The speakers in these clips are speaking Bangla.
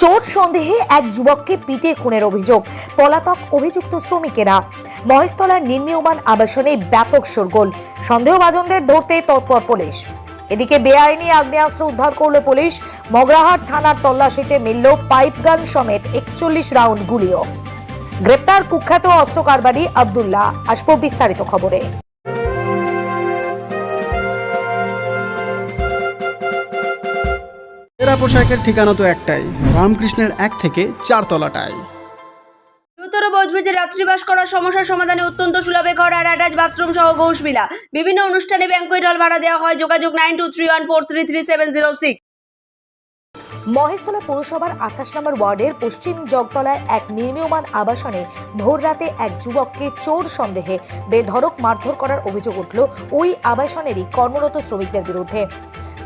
চোর সন্দেহে এক যুবককে পিটিয়ে খুনের অভিযোগ। পলাতক অভিযুক্ত শ্রমিকেরা। মহেশতলার নির্মীয়মান আবাসনে ব্যাপক শোরগোল। সন্দেহভাজনদের ধরতে তৎপর পুলিশ। এদিকে বেআইনি আগ্নেয়াস্ত্র উদ্ধার করল পুলিশ। মগরাহাট থানার তল্লাশিতে মিলল পাইপগান সমেত একচল্লিশ রাউন্ড গুলিও। গ্রেপ্তার কুখ্যাত অস্ত্র কারবারি আবদুল্লাহ। আসব বিস্তারিত খবরে। এরা পোশাকের ঠিকানা তো একটাই রামকৃষ্ণের এক থেকে চার তলাটায় গুরুতর বজবেজে রাত্রিবাস করার সমস্যার সমাধানে অত্যন্ত সুলভে ঘর আর অ্যাটাচ বাথরুম সহ ঘোষবিলা। বিভিন্ন অনুষ্ঠানে ব্যাংকুয়েট হল ভাড়া দেওয়া হয় যোগাযোগ nine two three one four three three seven zero six Maheshtala পৌরসভার আঠাশ নম্বর ওয়ার্ডের পশ্চিম জগতলায় এক নির্মীয়মান আবাসনে ভোররাতে এক যুবককে চোর সন্দেহে বেধড়ক মারধর করার অভিযোগ উঠল ওই আবাসনেরই কর্মরত শ্রমিকদের বিরুদ্ধে।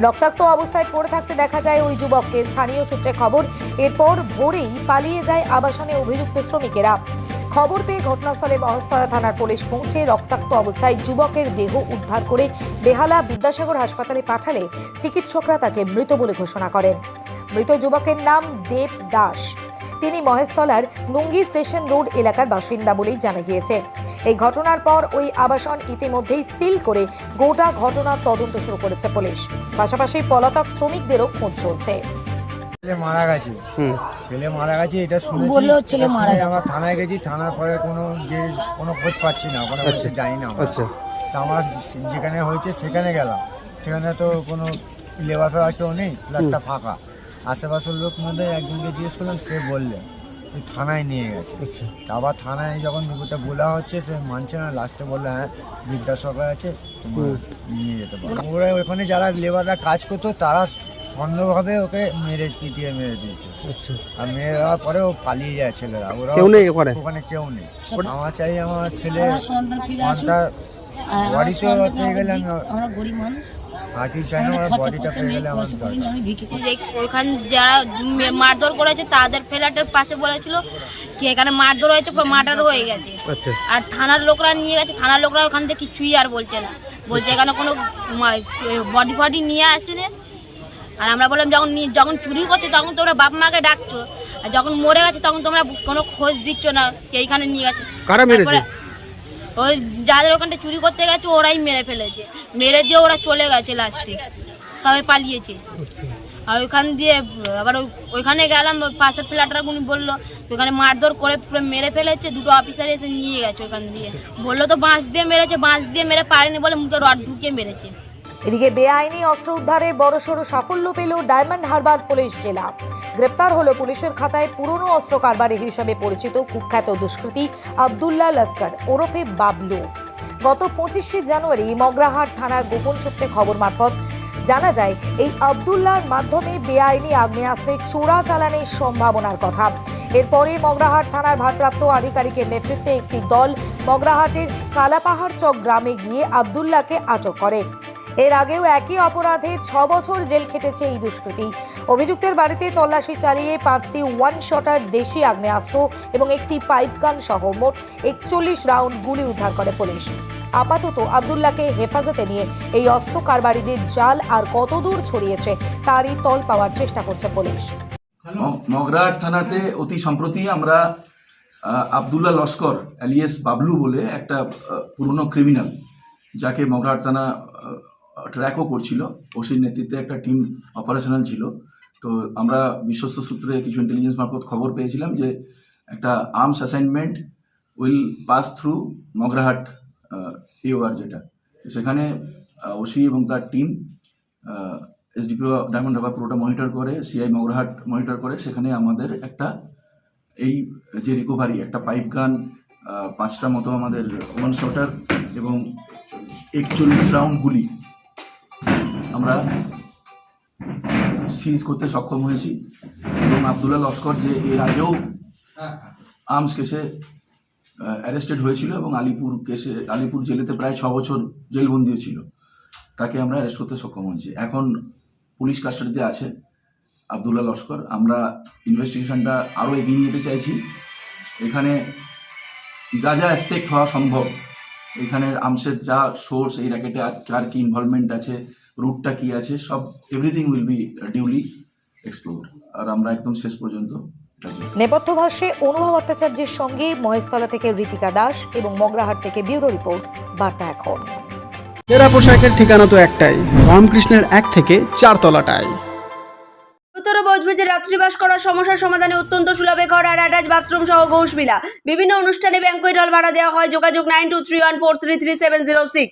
রক্তাক্ত অবস্থায় পড়ে থাকতে দেখা যায় ওই যুবককে। স্থানীয় সূত্রে খবর, এরপর ভোরেই পালিয়ে যায় আবাসনে অভিযুক্ত শ্রমিকেরা। খবর পেয়ে ঘটনাস্থলে মহেশতলা থানার পুলিশ পৌঁছে রক্তাক্ত অবস্থায় যুবকের দেহ উদ্ধার করে বেহালা বিদ্যাসাগর হাসপাতালে পাঠালে চিকিৎসকরা তাকে মৃত বলে ঘোষণা করেন। মৃত যুবকের নাম দেব দাস। তিনি মহেশতলার নুঙ্গি স্টেশন রোড এলাকার বাসিন্দা বলেই জানা গিয়েছে। এই ঘটনার পর ওই আবাসন ইতিমধ্যেই সিল করে গোটা ঘটনার তদন্ত শুরু করেছে পুলিশ। পাশাপাশি পলাতক শ্রমিকদেরও খোঁজ চলছে। ছেলে মারা গেছে। ছেলে মারা গেছে এটা শুনেছি। বলল ছেলে মারা গেছে। আমরা থানায় গেছি থানার পরে কোনো যে কোনো খোঁজ পাচ্ছি না ওখানে বলছে জানি না আচ্ছা। তা আমরা যেখানে হয়েছে সেখানে গেলাম। সেখানে তো কোনো লেবার ফেবার কেউ নেই ফ্ল্যাটটা ফাঁকা। আশেপাশের লোক মধ্যে একজনকে জিজ্ঞেস করলাম সে বললে। ওই থানায় নিয়ে গেছে। আচ্ছা। আবার থানায় যখন ব্যাপারটা বলা হচ্ছে সে মানছে না লাস্টে বলল হ্যাঁ বিদ্যাসরকার আছে নিয়ে যেতে পারো। ওরা ওখানে যারা লেবাররা কাজ করতো তারা সন্দেহভাবে ওকে মেরে পিটিয়ে মেরে দিয়েছে। আচ্ছা। আর মেরে দেওয়ার পরে ও পালিয়ে যায় ছেলেরা। ওরা কেউ নেই ওখানে? ওখানে কেউ নেই। আমার চাই আমার ছেলে সন্তান বাড়িতে গেলে আমি- আমরা গরিব মানুষ। যারা মারধর করেছে তাদের ফ্ল্যাটের পাশে বলেছিল কি এখানে মারধর হয়েছে মার্ডার হয়ে গেছে। আচ্ছা। আর থানার লোকরা নিয়ে গেছে থানার লোকরা ওখান থেকে কিছুই আর বলছে না। বলছে এখানে কোনো বডি ফডি নিয়ে আসেনি। আর আমরা বললাম যখন যখন চুরি করছে তখন তোমরা বাপ মাকে ডাকছো। আর যখন মরে গেছে তখন তোমরা কোনো খোঁজ দিচ্ছ না কে এইখানে নিয়ে গেছে। কারা মেরেছে? তারপরে ওই যাদের ওখানটা চুরি করতে গেছে ওরাই মেরে ফেলেছে। মেরে দিয়ে ওরা চলে গেছে লাস্টে সবাই পালিয়েছে। আর ওইখান দিয়ে আবার ওই- ওইখানে গেলাম পাশের ফ্ল্যাটরা উনি বলল ওইখানে মারধর করে পুরো মেরে ফেলেছে দুটো অফিসার এসে নিয়ে গেছে ওইখান দিয়ে। বলল তো বাঁশ দিয়ে মেরেছে বাঁশ দিয়ে মেরে পারেনি বলে মুখে রড ঢুকিয়ে মেরেছে। এদিকে বেআইনি অস্ত্র উদ্ধারে বড়সড় সাফল্য পেল ডায়মন্ড হারবার পুলিশ জেলা। গ্রেপ্তার হলো পুলিশের খাতায় পুরনো অস্ত্র কারবারি হিসেবে পরিচিত কুখ্যাত দুষ্কৃতী আবদুল্লাহ লস্কর ওরফে বাবলু। গত পঁচিশে জানুয়ারি মগরাহাট থানার গোপন সূত্রে খবর মারফত জানা যায়, এই আবদুল্লাহর মাধ্যমে বেআইনি আগ্নেয়াস্ত্রের চোরা চালানের সম্ভাবনার কথা। এরপরে মগরাহাট থানার ভারপ্রাপ্ত আধিকারিকের নেতৃত্বে একটি দল মগরাহাটের কালাপাহাড় চক গ্রামে গিয়ে আবদুল্লাহকে আটক করে। এর আগেও একই অপরাধে ছ বছর জেল খেটেছে এই দুষ্কৃতী। অভিযুক্তের বাড়িতে তল্লাশি চালিয়ে পাঁচটি ওয়ান শটার দেশি আগ্নেয়াস্ত্র এবং একটি পাইপগান সহ মোট একচল্লিশ রাউন্ড গুলি উদ্ধার করে পুলিশ। আপাতত আবদুল্লাহকে হেফাজতে নিয়ে এই অস্ত্র কারবারিদের জাল আর কতদূর ছড়িয়েছে তারই তল পাওয়ার চেষ্টা করছে পুলিশ। ম- মগরাহাট থানাতে অতি সম্প্রতি আমরা আবদুল্লাহ লস্কর অ্যালিয়াস বাবলু বলে একটা পুরনো ক্রিমিনাল যাকে মগরাহাট থানা ট্র্যাকও করছিল। ওসির নেতৃত্বে একটা টিম অপারেশনাল ছিল। তো আমরা বিশ্বস্ত সূত্রে কিছু ইন্টেলিজেন্স মারফত খবর পেয়েছিলাম যে একটা arms assignment will pass through Magrahat UR যেটা। তো সেখানে ওসি এবং তার টিম এসডিপিও ডায়মন্ড হারবার পুরোটা মনিটর করে সিআই মগরাহাট মনিটর করে। সেখানে আমাদের একটা এই যে রিকভারি একটা পাইপ গান পাঁচটা মতো আমাদের ওয়ান শটার এবং একচল্লিশ রাউন্ড গুলি আমরা সিজ করতে সক্ষম হয়েছি। এবং আবদুল্লাহ লস্কর যে এর আগেও আর্মস কেসে অ্যারেস্টেড হয়েছিল এবং আলিপুর কেসে আলিপুর জেলেতে প্রায় ছ বছর জেলবন্দিও ছিল। তাকে আমরা অ্যারেস্ট করতে সক্ষম হয়েছি। এখন পুলিশ কাস্টাডিতে আছে আবদুল্লাহ লস্কর। আমরা ইনভেস্টিগেশনটা আরও এগিয়ে নিয়ে যেতে চাইছি। এখানে যা যা অ্যাসপেক্ট হওয়া সম্ভব, এখানের আমসের যা সোর্স এই র্যাকেটে আর কার কি ইনভলভমেন্ট আছে রুটটা কি আছে সব everything will be duly explore আর আমরা একদম শেষ পর্যন্ত নেপথ্য ভাষ্যে অনুভব ভট্টাচার্যের সঙ্গে মহেশতলা থেকে ঋতিকা দাস এবং মগরাহাট থেকে ব্যুরো রিপোর্ট বার্তা এখন। সেরা পোশাকের ঠিকানা তো একটাই রামকৃষ্ণের এক থেকে চারতলাটায় গুরুতর বজবেজে রাত্রিবাস করার সমস্যার সমাধানে অত্যন্ত সুলভে ঘর আর অ্যাটাচ বাথরুম সহ ঘোষবিলা। বিভিন্ন অনুষ্ঠানে ব্যাঙ্কোয়েট হল ভাড়া দেওয়া হয় যোগাযোগ nine two three one four three three seven zero six.